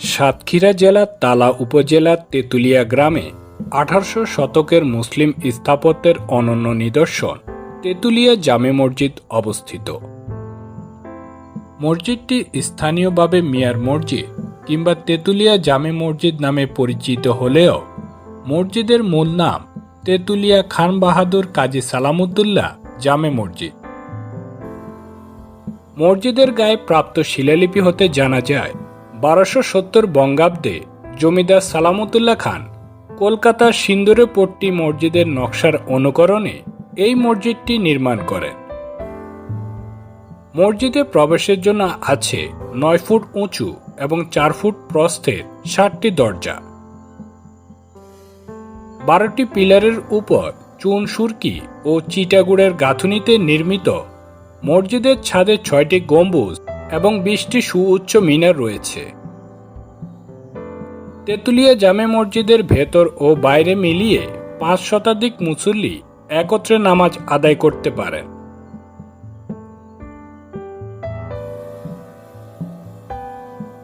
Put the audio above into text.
সাতক্ষীরা জেলার তালা উপজেলার তেঁতুলিয়া গ্রামে আঠারোশো শতকের মুসলিম স্থাপত্যের অনন্য নিদর্শন তেঁতুলিয়া জামে মসজিদ অবস্থিত। মসজিদটি স্থানীয়ভাবে মিয়ার মসজিদ কিংবা তেঁতুলিয়া জামে মসজিদ নামে পরিচিত হলেও মসজিদের মূল নাম তেঁতুলিয়া খান বাহাদুর কাজী সালামুদ্দুল্লাহ জামে মসজিদ। মসজিদের গায়ে প্রাপ্ত শিলালিপি হতে জানা যায় বারোশো সত্তর বঙ্গাব্দে জমিদার সালামতুল্লাহ খান কলকাতার সিন্দুরে পট্টি মসজিদের নকশার অনুকরণে এই মসজিদটি নির্মাণ করেন। মসজিদে প্রবেশের জন্য আছে নয় ফুট উঁচু এবং চার ফুট প্রস্থের ষাটটি দরজা। বারোটি পিলারের উপর চুন সুরকি ও চিটাগুড়ের গাঁথুনিতে নির্মিত মসজিদের ছাদে ছয়টি গম্বুজ এবং বিশটি সুউচ্চ মিনার রয়েছে। তেঁতুলিয়া জামে মসজিদের ভেতর ও বাইরে মিলিয়ে পাঁচ শতাধিক মুসল্লি একত্রে নামাজ আদায় করতে পারেন।